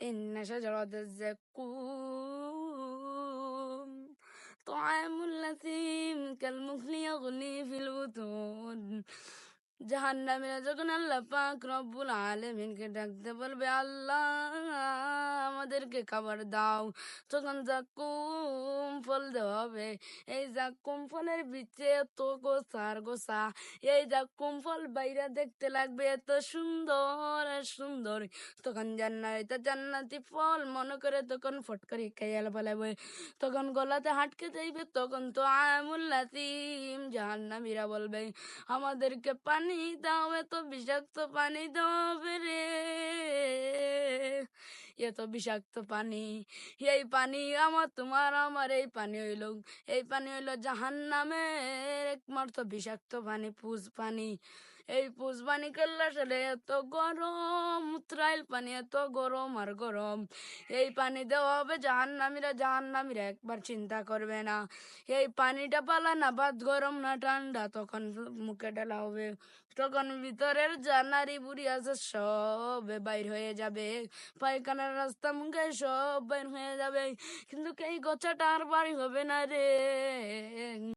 إن شجرة الزقوم طعام الأثيم كالمهل يغلي في البطون জাহান্নামীরা যখন আল্লাহ পাক রব্বুল আলমিনকে ডাকতে বলবে আল্লাহ আমাদেরকে খাবার দাও তখন জাকুম ফল দেওয়া হবে এই জাকুম ফলের বিচে এত গোসার গোসা এই জাকুম ফল বাইরে দেখতে লাগবে এত সুন্দর সুন্দর। তখন জান্নাত জান্নাতি ফল, মনে করে তখন ফটকারি খাইয়াল ফেলাবে তখন গলাতে হাটকে যাইবে, তখন তো আমুল্লাতিম জাহান্নামীরা বলবে, আমাদেরকে পানি পানি দাও, এত বিষাক্ত পানি দাও রে। এত বিষাক্ত পানি। এই পানি আমার তোমার আমার এই পানি হইল, এই পানি হইল জাহান নামের একমাত্র বিষাক্ত পানি, পুজ পানি। এই পুজ পানি করলে এত গরম, উত্রাইল পানি এত গরম আর গরম। এই পানি দেওয়া হবে জাহান নামীরা জাহান নামীরা একবার চিন্তা করবে না। এই পানিটা পালা না বাদ গরম না ঠান্ডা, তখন মুখে ঢালা হবে। তখন ভিতরের জানারি বুড়ি আছে, সবে বাইর হয়ে যাবে। পায়খানার রাস্তা মুখে সব বাইর হয়ে যাবে। কিন্তু কেই গোছাটা আর বাড়ি হবে না রে।